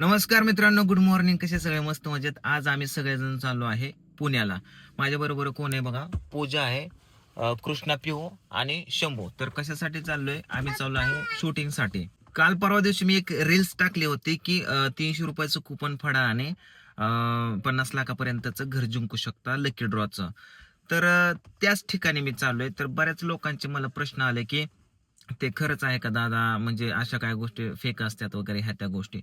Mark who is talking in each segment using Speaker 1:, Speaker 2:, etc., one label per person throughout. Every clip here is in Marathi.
Speaker 1: नमस्कार मित्रांनो गुड मॉर्निंग कसे सगळे? मस्त मजेत. आज आम्ही सगळेजण चाललो आहे पुण्याला. माझ्या बरोबर कोण आहे बघा? पूजा आहे कृष्णा पिहो आणि शंभू. तर कशासाठी चाललोय? आम्ही चाललो आहे शूटिंगसाठी काल परवा दिवशी मी एक रील्स टाकली होती की तीनशे रुपयाचं कुपन फडा आणि पन्नास लाखापर्यंतचं घर जिंकू शकता लकी ड्रॉचं तर त्याच ठिकाणी मी चाललोय. तर बऱ्याच लोकांचे मला प्रश्न आले की ते खरंच आहे का दादा? म्हणजे अशा काय गोष्टी फेक असतात वगैरे ह्या त्या गोष्टी.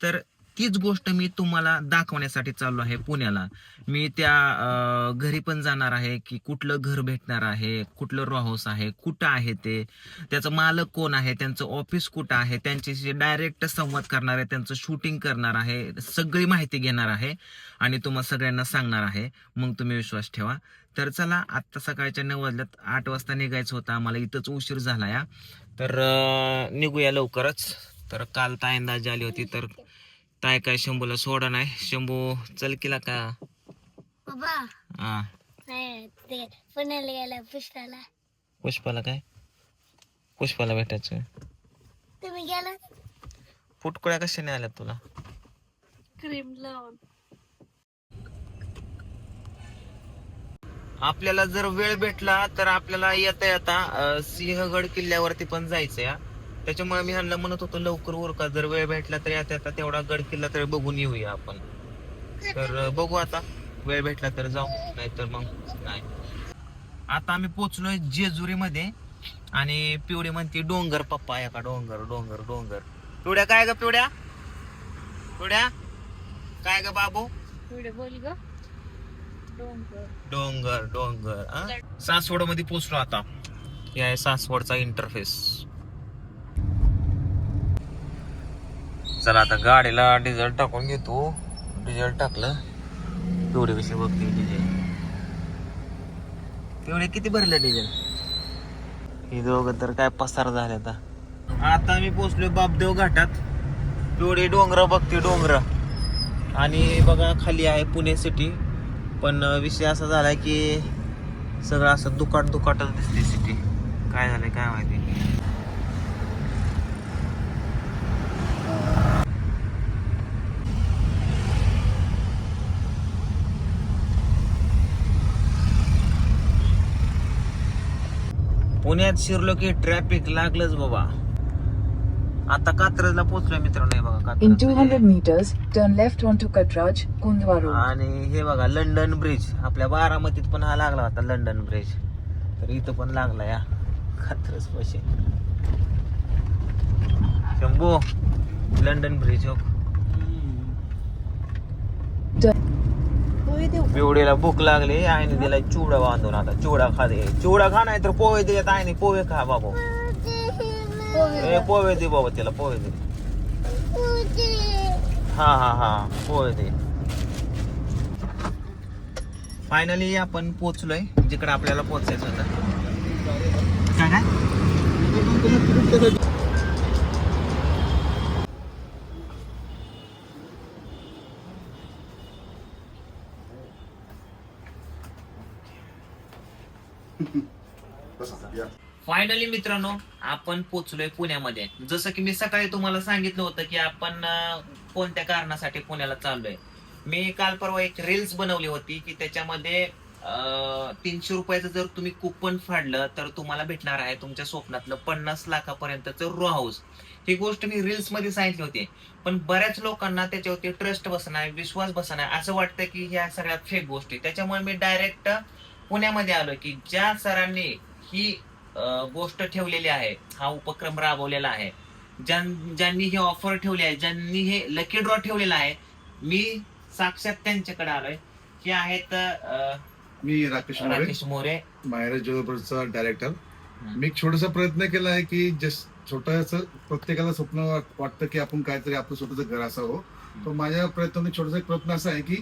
Speaker 1: तर तीच गोष्ट मी तुम्हाला दाखवण्यासाठी चाललो आहे पुण्याला. मी त्या घरी पण जाणार आहे की कुठलं घर भेटणार आहे कुठलं रॉ हाऊस आहे कुठं आहे ते त्याचं मालक कोण आहे त्यांचं ऑफिस कुठं आहे त्यांच्याशी डायरेक्ट संवाद करणार आहे त्यांचं शूटिंग करणार आहे सगळी माहिती घेणार आहे आणि तुम्हाला सगळ्यांना सांगणार आहे. मग तुम्ही विश्वास ठेवा. तर चला आत्ता सकाळच्या नऊ वाजल्यात आठ वाजता निघायचं होतं. आम्हाला इथंच उशीर झाला या तर निघूया लवकरच. तर काल तायंदाजी आली होती तर ताय काय शंभूला सोडा नाही. शंभू चल केला का?
Speaker 2: बाबा.
Speaker 1: हा.
Speaker 2: नाही ते पुण्याला गेला पुष्पाला.
Speaker 1: पुष्पाला काय? पुष्पाला भेटायचं.
Speaker 2: तुम्ही गेला?
Speaker 1: फुटकुळ्या कशाने आल्या तुला?
Speaker 2: क्रीम लावून.
Speaker 1: आपल्याला जर वेळ भेटला तर आपल्याला येता येता सिंहगड किल्ल्यावरती पण जायचं या त्याच्यामुळे मी ह्यांना म्हणत होतो लवकर उरका जर वेळ भेटला तर येता येता तेवढा गड किल्ला तर बघून येऊया आपण. तर बघू आता. वेळ भेटला तर जाऊ नाहीतर मग नाही. आता आम्ही पोचलोय जेजुरी मध्ये आणि पिवडी म्हणते डोंगर पप्पा आहे का डोंगर डोंगर डोंगर. पिवड्या काय ग पिवड्या पिवड्या काय ग बाबू?
Speaker 2: डोंगर.
Speaker 1: डोंगर डोंगर सासवडमध्ये पोचलो आता. हे आहे सासवडचा इंटरफेस चला आता गाडीला डिझेल टाकून घेतो. डिझेल टाकलं. तेवढे कसे बघते डिझेल. तेवढे किती भरलं डिझेल? हे दोघं तर काय पसार झाले आता. आता मी पोचलोय बापदेव घाटात. तेवढे डोंगर बघते डोंगर. आणि बघा खाली आहे पुणे सिटी पण विषय असा झालाय की सगळं असं दुकाट दुकाटच दिसते सिटी काय झालंय काय माहिती. पुण्यात शिरलो की ट्रॅफिक लागलंच बाबा. आता कात्रजला पोहोचलोय मित्रांनो हे बघा
Speaker 3: In
Speaker 1: Katraj
Speaker 3: 200 meters, turn left onto Katraj, Kundwa Road.
Speaker 1: आणि हे बघा लंडन ब्रिज आपल्या बारामतीत पण हा लागला होता लंडन ब्रिज तर इथं पण लागला या कात्रज पाशी. शंभू लंडन ब्रिज हो. पिवडीला भूक लागली आईने दिला चिवडा बांधून आता चिवडा खा दे चिवडा खा नाही तर पोहे दे आईने पोहे खा बाबा. पोहे पोहे दे बाबा त्याला पोहे दे. हा हा हा पोहे दे. फायनली आपण पोचलोय जिकडे आपल्याला पोचायचं होतं. काय काय? फायनली मित्रांनो आपण पोचलोय पुण्यामध्ये. जसं की मी सकाळी तुम्हाला सांगितलं होतं की आपण कोणत्या कारणासाठी पुण्याला चाललोय. मी काल परवा एक रील्स बनवली होती की त्याच्यामध्ये तीनशे रुपयाचं जर तुम्ही कुपन फाडलं तर तुम्हाला भेटणार आहे तुमच्या स्वप्नातलं पन्नास लाखापर्यंतचं रो हाऊस ही गोष्ट मी रील्समध्ये सांगितली होती. पण बऱ्याच लोकांना त्याच्यावरती ट्रस्ट बसणार विश्वास बसणार असं वाटतं की ह्या सगळ्या फेक गोष्टी. त्याच्यामुळे मी डायरेक्ट पुण्यामध्ये आलो की ज्या सरांनी ही गोष्ट ठेवलेली आहे. हा उपक्रम राबवलेला आहे. ज्यां- ज्यांनी ही ऑफर ठेवली आहे ज्यांनी हे लकी ड्रॉ ठेवलेला आहे मी साक्षात त्यांच्याकडे आलोय. हे आहेत
Speaker 4: मी राकेश मोरे.
Speaker 1: राकेश मोरे.
Speaker 4: मायरा ज्वेलर्सचा डायरेक्टर. मी एक छोटासा प्रयत्न केला आहे की जस छोटस प्रत्येकाला स्वप्न वाट- वाटतं की आपण काहीतरी आपलं स्वतःचं घर असावं. तर माझ्या प्रयत्नाने छोटासा एक प्रयत्न असा आहे की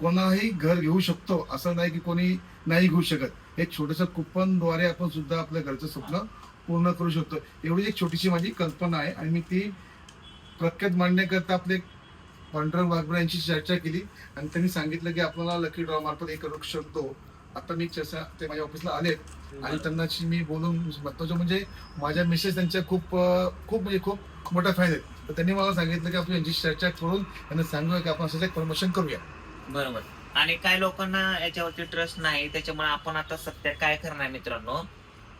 Speaker 4: कोणाही घर घेऊ शकतो असं नाही की कोणी नाही घेऊ शकत. हे छोटस कुपनद्वारे आपण सुद्धा आपल्या घरचं स्वप्न पूर्ण करू शकतो. एवढी एक छोटीशी माझी कल्पना आहे आणि मी ती प्रख्यात मांडण्याकरता आपले पांढरंग वाघबरे यांची चर्चा केली आणि त्यांनी सांगितलं की आपल्याला लकी ड्रॉ मार्फत हे करू शकतो. आता मी चर्चा ते माझ्या ऑफिसला आलेत आणि त्यांनाशी मी बोलून महत्वाचं म्हणजे माझ्या मिसेस त्यांच्या खूप खूप म्हणजे खूप मोठ्या फायदा आहेत तर त्यांनी मला सांगितलं की आपण यांची चर्चा करून त्यांना सांगूया की आपण असं एक प्रमोशन करूया.
Speaker 1: बरोबर. आणि काही लोकांना याच्यावरती ट्रस्ट नाही त्याच्यामुळे आपण आता सध्या काय करणार मित्रांनो?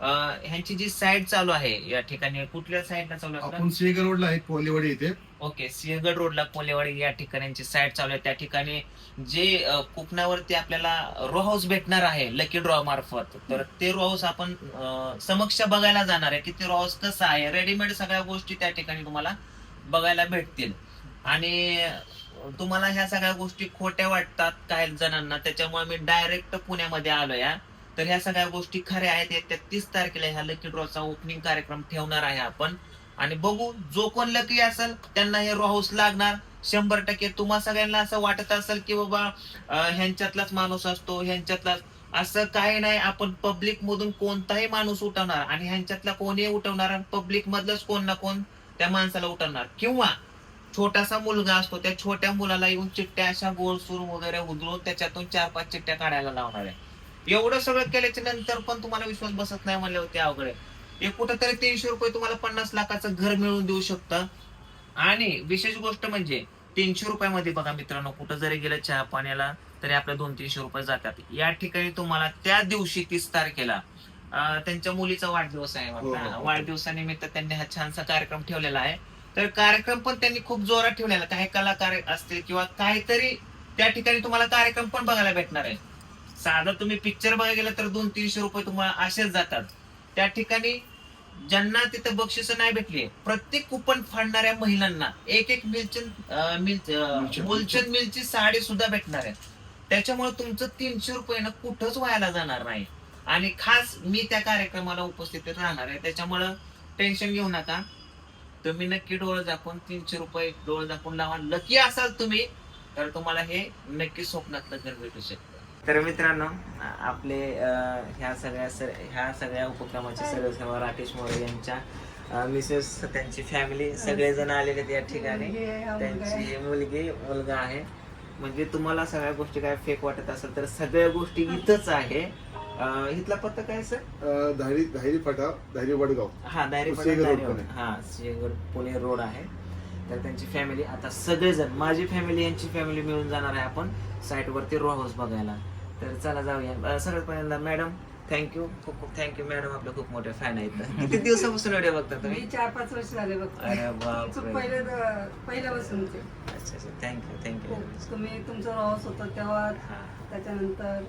Speaker 1: ह्यांची जी साईड चालू आहे या ठिकाणी कुठल्या साईडला चालू आहे
Speaker 4: आपण सिंहगड रोडला आहे कोल्हेवाडी इथे.
Speaker 1: ओके सिंहगड रोडला कोलेवाडी या ठिकाणी साईड चालू आहे. त्या ठिकाणी जे अ, कोकणावरती आपल्याला रो हाऊस भेटणार आहे लकी ड्रॉ मार्फत तर ते रो हाऊस आपण अ, समक्ष बघायला जाणार आहे. की ते रो हाऊस कसं आहे? रेडीमेड सगळ्या गोष्टी त्या ठिकाणी तुम्हाला बघायला भेटतील. आणि तुम्हाला ह्या सगळ्या गोष्टी खोट्या वाटतात काही जणांना त्याच्यामुळे मी डायरेक्ट पुण्यामध्ये आलो या तर ह्या सगळ्या गोष्टी खऱ्या आहेत. येत्या तीस तारखेला ह्या लकी ड्रॉचा ओपनिंग कार्यक्रम ठेवणार आहे आपण. आणि बघू जो कोण लकी असेल त्यांना हे रो हाऊस लागणार. शंभर टक्के तुम्हा सगळ्यांना असं वाटत असेल की बाबा ह्यांच्यातलाच माणूस असतो ह्यांच्यातलाच. असं काही नाही आपण पब्लिक मधून कोणताही माणूस उठवणार आणि ह्यांच्यातला कोणी उठवणार पब्लिक मधलंच कोण ना कोण त्या माणसाला उठवणार. किंवा छोटासा मुलगा असतो त्या छोट्या मुलाला येऊन चिट्ट्या अशा गोल सूर वगैरे उधळून त्याच्यातून चार पाच चिट्ट्या काढायला लावणार आहे एवढं सगळं केल्याच्यानंतर पण तुम्हाला विश्वास बसत नाही म्हणले होते अवघड. हे कुठंतरी तीनशे रुपये तुम्हाला पन्नास लाखाचं घर मिळवून देऊ शकतं आणि विशेष गोष्ट म्हणजे तीनशे रुपयामध्ये बघा मित्रांनो कुठं जरी गेलं चहा पाण्याला तरी आपले दोन तीनशे रुपये जातात या ठिकाणी तुम्हाला त्या दिवशी तीस तारखेला त्यांच्या मुलीचा वाढदिवस आहे
Speaker 4: हो. हो, हो.
Speaker 1: वाढदिवसानिमित्त त्यांनी हा छानसा कार्यक्रम ठेवलेला आहे तर कार्यक्रम पण त्यांनी खूप जोरात ठेवलेला. काही कलाकार असतील किंवा काहीतरी त्या ठिकाणी तुम्हाला कार्यक्रम पण बघायला भेटणार आहे. साधं तुम्ही पिक्चर बघायला गेलं तर दोन तीनशे रुपये तुम्हाला असेच जातात. त्या ठिकाणी ज्यांना तिथं बक्षिस नाही भेटली प्रत्येक कुपन फाडणाऱ्या महिलांना एक एक मिलचंद मिलची साडी सुद्धा भेटणार आहे. त्याच्यामुळे तुमचं तीनशे रुपये ना कुठंच व्हायला जाणार नाही. आणि खास मी त्या कार्यक्रमाला उपस्थित राहणार आहे. त्याच्यामुळं टेन्शन घेऊ नका. तुम्ही नक्की डोळे झाकून तीनशे रुपये डोळे झाकून लावा. लकी असाल तुम्ही तर तुम्हाला हे नक्की स्वप्नातलं घर भेटू शकतं. तर मित्रांनो आपले ह्या सगळ्या सर- ह्या सगळ्या उपक्रमाचे सर्व सर्व राकेश मोरे यांच्या मिसेस त्यांची फॅमिली सगळेजण आलेले आहेत या ठिकाणी. त्यांची मुलगी मुलगा आहे. म्हणजे तुम्हाला सगळ्या गोष्टी काय फेक वाटत असेल तर सगळ्या गोष्टी इथंच आहे. अं, इथला पत्ता काय सर?
Speaker 4: अं, धायरी धायरी फाटा धायरी वडगाव.
Speaker 1: हा डायरी
Speaker 4: सिंहगड रोड पुणे.
Speaker 1: हा सिंहगड पुणे रोड आहे. तर त्यांची फॅमिली आता सगळेजण माझी फॅमिली यांची फॅमिली मिळून जाणार आहे आपण साईट वरती रो हाऊस बघायला. तर चला जाऊया. अं, सगळ्यात पहिल्यांदा मॅडम थँक्यू खूप खूप थँक्यू मॅडम आपले खूप मोठे फॅन आहेत. किती दिवसापासून व्हिडिओ बघता तुम्ही?
Speaker 5: मी चार पाच वर्ष झाले बघतो.
Speaker 1: अरे
Speaker 5: पहिलं पहिल्यापासून
Speaker 1: अच्छा अच्छा. थँक्यू थँक्यू
Speaker 5: खूप तुम्ही तुमचं हाऊस होतं तेव्हा त्याच्यानंतर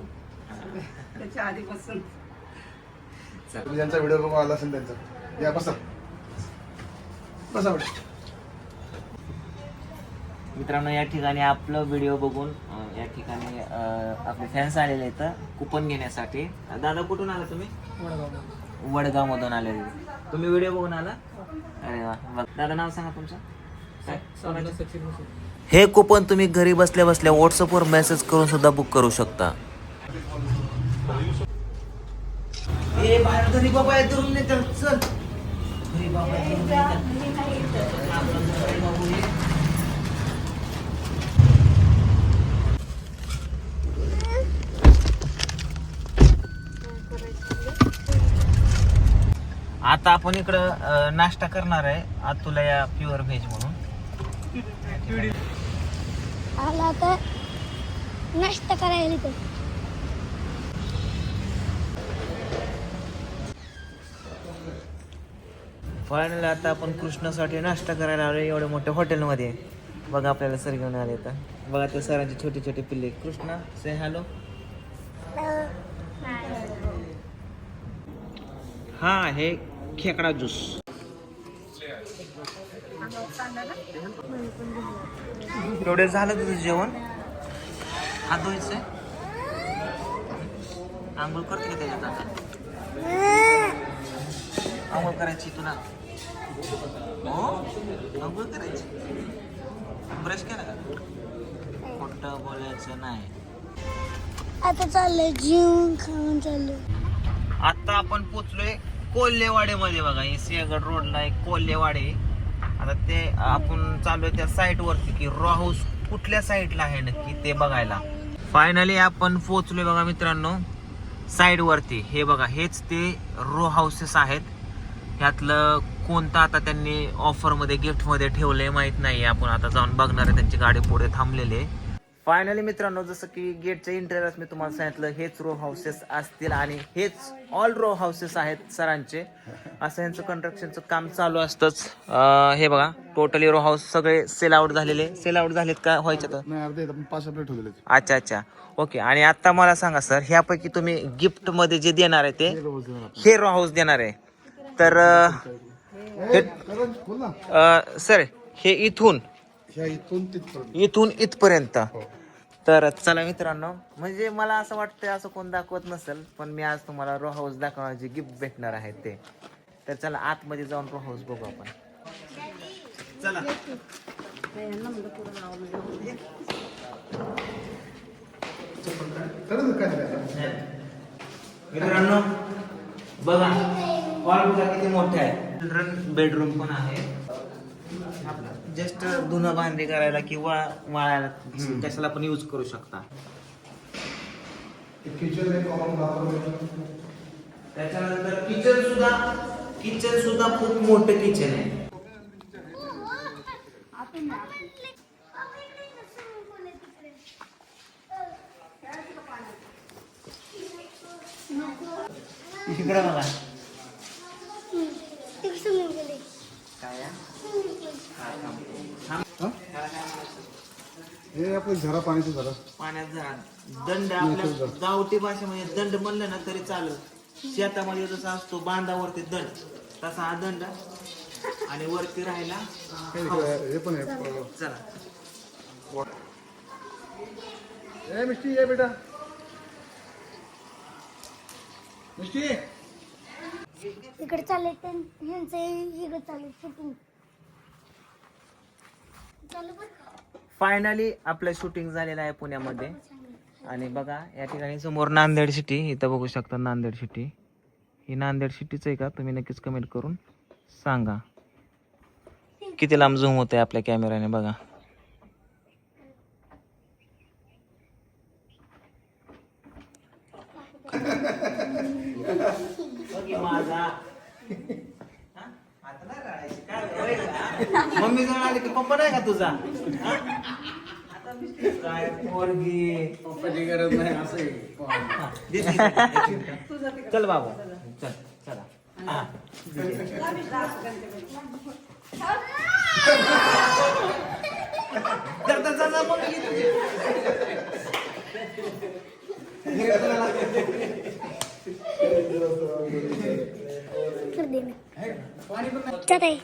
Speaker 5: त्याच्या आधीपासून.
Speaker 4: तुम्ही ज्यांचा व्हिडिओ बघून आला असेल त्यांचा. या बसा. बसा
Speaker 1: मित्रांनो या ठिकाणी आपलं व्हिडिओ बघून अं, या ठिकाणी अं, आपले फॅन्स आलेले आहेत कुपन घेण्यासाठी. दादा कुठून आला तुम्ही? वडगाव मधून आलेले तुम्ही व्हिडिओ बघून आला? अरे वा. बघ. दादा नाव सांगा तुमचं. काय? हे कुपन तुम्ही घरी बसल्या बसल्या व्हॉट्सअपवर मेसेज करून सुद्धा बुक करू शकता. ए बाहेर घरी बाबा चल. घरी बाबा आता आपण इकडं अं, नाश्ता करणार आहे आतुला या प्युअर व्हेज म्हणून.
Speaker 2: आला तर नाश्ता करायला
Speaker 1: फायनली आता आपण कृष्णासाठी नाश्ता करायला आलो एवढ्या मोठ्या हॉटेलमध्ये. बघा आपल्याला सर घेऊन आले तर बघा ते सरांचे छोटे छोटे पिल्ले कृष्णा से हॅलो हा आहे खेकडा ज्यूस. एवढे झालं तुझं जेवण? हा धुवायचंय? आंघोळ करते का त्याच्यात आता? आंघोळ करायची तुला हो? आंघोळ करायची. ब्रश केला का? खोटं बोलायचं नाही.
Speaker 2: आता चाललंय जेवण खाऊन चाललोय.
Speaker 1: आता आपण पोचलोय कोल्हेवाडेमध्ये बघा. हे सिंहगड रोडला एक कोल्हेवाडे. आता ते आपण चाललोय त्या साईट वरती की रॉ हाऊस कुठल्या साईडला आहे नक्की ते बघायला. फायनली आपण पोचलोय बघा मित्रांनो. साईड वरती. हे बघा हेच ते रो हाऊसेस आहेत. ह्यातलं कोणता आता त्यांनी ऑफरमध्ये गिफ्टमध्ये ठेवलंय माहीत नाही आपण आता जाऊन बघणार आहे. त्यांची गाडी पुढे थांबलेली फायनली मित्रांनो जसं की गेटच्या इंटरव्ह्यूत मी तुम्हाला सांगितलं हेच रो हाऊसेस असतील आणि हेच ऑल रो हाऊसेस आहेत सरांचे. असं यांचं कंस्ट्रक्शनचं काम चालू असतंच. हे बघा टोटली रो हाऊस सगळे सेल आउट झालेले. सेल आउट झालेत का व्हायचे तर? अच्छा अच्छा. ओके आणि आता मला सांगा सर ह्यापैकी तुम्ही गिफ्टमध्ये जे देणार आहे ते हे रो हाऊस देणार आहे. तर अं, सर हे इथून
Speaker 4: इथून
Speaker 1: इथपर्यंत. तर चला मित्रांनो म्हणजे मला असं वाटतं असं कोण दाखवत नसेल पण मी आज तुम्हाला रो हाऊस दाखवणार जे गिफ्ट भेटणार आहे ते. तर चला आतमध्ये जाऊन रो हाऊस बघू आपण. चला. मित्रांनो बघा. हॉल बघा किती मोठे आहे चिल्ड्रन बेडरूम पण आहे. जस्ट धुणं भांडी करायला किंवा वाळायला कशाला पण यूज करू शकता.
Speaker 4: किचन आहे कॉमन बाथरूम
Speaker 1: त्याच्यानंतर किचन सुद्धा किचन सुद्धा खूप मोठं किचन आहे. इकडे बघा.
Speaker 4: हे आपलं झरा पाण्याचं झरा
Speaker 1: पाण्यात झाड दंड आपल्या गावठी भाषेमध्ये दंड म्हणलं ना तरी चालेल. शेतामध्ये जसा असतो बांधावरती दंड तसा हा दंड. आणि वरती राहायला
Speaker 4: हे इकडे- हे पण आहे.
Speaker 1: चला.
Speaker 4: ए मिष्टी ये बेटा. मिष्टी.
Speaker 2: इकडे चालले ह्यांचं इकडे चालले शूटिंग चालू बरं का?
Speaker 1: फायनली आपलं शूटिंग झालेलं आहे पुण्यामध्ये. आणि बघा या ठिकाणी समोर नांदेड सिटी इथं बघू शकता नांदेड सिटी ही नांदेड सिटीच आहे का? तुम्ही नक्कीच कमेंट करून सांगा. किती लांब झूम होत आहे आपल्या कॅमेऱ्याने बघा माझा मम्मी जवळ आली की पप्पा नाही का तुझा? काय पोरगी पप्पाची गरज नाही असं चल बाबा चल चला हा.
Speaker 2: कर दे ना. चल.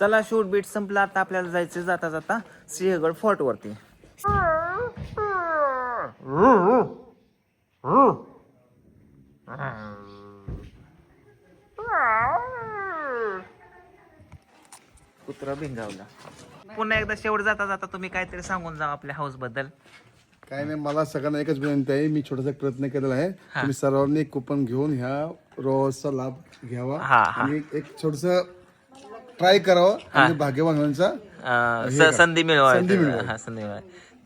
Speaker 1: चला शूट बीट संपला आता आपल्याला जायचं जाता जाता सिंहगड फोर्ट वरती. कुत्रा भिंगावला. पुन्हा एकदा शेवट जाता जाता तुम्ही काहीतरी सांगून जा आपल्या हाऊसबद्दल.
Speaker 4: काय नाही मला सगळ्यांना एकच विनंती आहे मी छोटासा प्रयत्न केलेला आहे. तुम्ही सर्वांनी कुपन घेऊन ह्या रोजचा लाभ घ्यावा. आणि एक छोटस ट्राय करावं आणि भाग्यवान होण्याचा
Speaker 1: अं,
Speaker 4: हे
Speaker 1: स-
Speaker 4: करा.
Speaker 1: संधी मिळवा
Speaker 4: संधी मिळवा.
Speaker 1: हा संधी मिळवा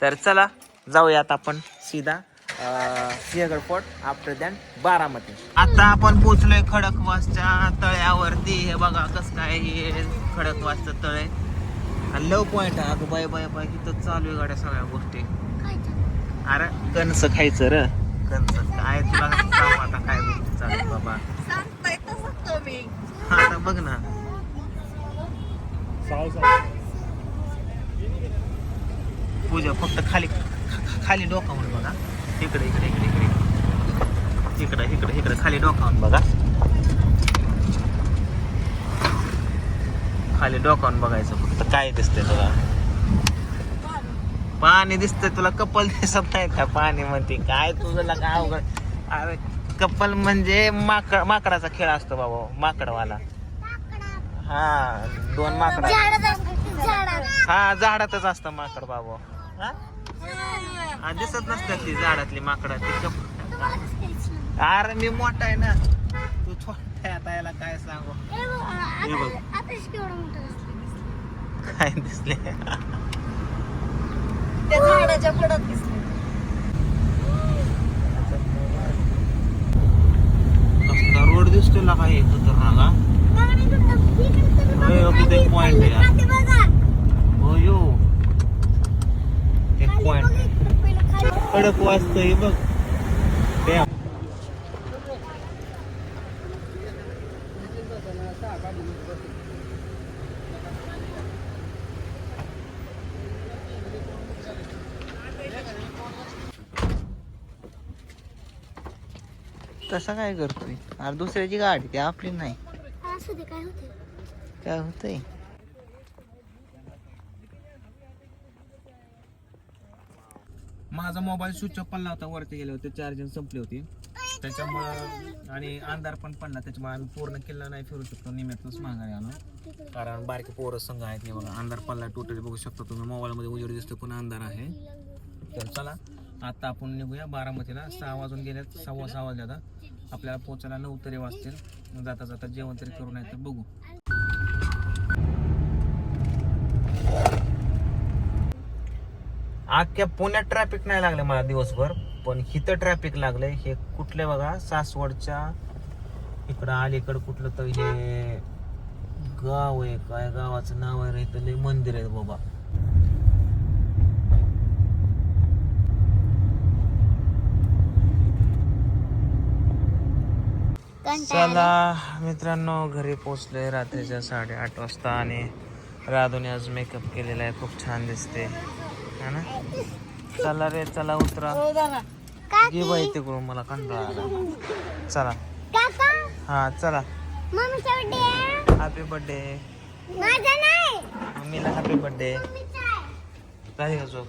Speaker 1: तर चला जाऊयात आपण सीधा अं, Sinhagad fort after then Baramati. आता आपण पोहोचलोय खडकवासच्या तळ्यावरती. हे बघा कसं काय हे खडकवासचं तळ आहे. लव पॉइंट आहे अगं बाय बाय बाय इथं चालू आहे गाड्या सगळ्या गोष्टी? अरे कणस खायचं र. कणस काय तुला सांगू आता काय गोष्टी चालू आहेत बाबा हा आता बघ ना. पूजा फक्त खाली खाली डोकावून बघा. इकडे इकडे इकडे इकडे. इकडे इकडे इकडे खाली डोकावून बघा. खाली डोकावून बघायचं फक्त. काय दिसतंय तुला? पाणी दिसतंय तुला कपल दिसत नाही का? पाणी म्हणते काय तुझं काय अवघड अरे कपल म्हणजे माकड माकडाचा खेळ असतो बाबा माकडवाला. हा दोन माकड. हा झाडातच असतं माकड बाबा हा? दिसत नसतात ती झाडातली माकडं ती अरे मी मोठा आहे ना तू छोटा आहे आता याला काय सांगू
Speaker 2: हे बघ.
Speaker 1: काय दिसले
Speaker 5: त्या झाडाच्या पडत दिसले
Speaker 1: रोड दिसतोय का हे खतरनाक हा? तिथे एक point आहे. हो यो. एक पॉइंट कडक वाजतंय बघ. Damn.
Speaker 6: तसा काय करतोय? अरे दुसऱ्याची गाडी ती आपली नाही.
Speaker 2: असू दे काय होते?
Speaker 6: काय होतंय?
Speaker 1: माझा मोबाईल स्विच ऑफ पडला होता वरती गेले होते चार्जिंग संपली होती. त्याच्यामुळं आणि अंधार पण पडला त्याच्यामुळे आम्ही पूर्ण किल्ला नाही फिरू शकतो निम्यातच माघारी आलो. कारण बारके पोरं संघ आहेत नाही बघा अंधार पडला टोटली बघू शकतो तुम्ही मोबाईलमध्ये उजेड दिसतो पण अंधार आहे. तर चला आता आपण निघूया बारामतीला सहा वाजून गेल्यात सव्वा सहा वाजले आता आपल्याला पोचायला नऊ तरी वाजतील. जाता जाता जेवण तरी करू नाही तर बघू. अख्ख्या पुण्यात ट्रॅफिक नाही लागलं मला दिवसभर पण इथं ट्रॅफिक लागलंय हे कुठले बघा? सासवडच्या इकडं अलीकडं कुठलं तर हे गाव आहे. काय गावाचं नाव आहे रे? इथं लय मंदिर आहे बाबा. चला मित्रांनो घरी पोचलोय रात्रीच्या साडेआठ वाजता आणि राधूने आज मेकअप केलेला आहे. खूप छान दिसते. है ना? चला रे चला उतरा. घे बाई तिकडून मला कंटाळा आला. चला. हा चला. हॅपी बर्थडे मम्मीला हॅपी बर्थडे
Speaker 2: मम्मीचा आहे.
Speaker 1: झाली का झोप.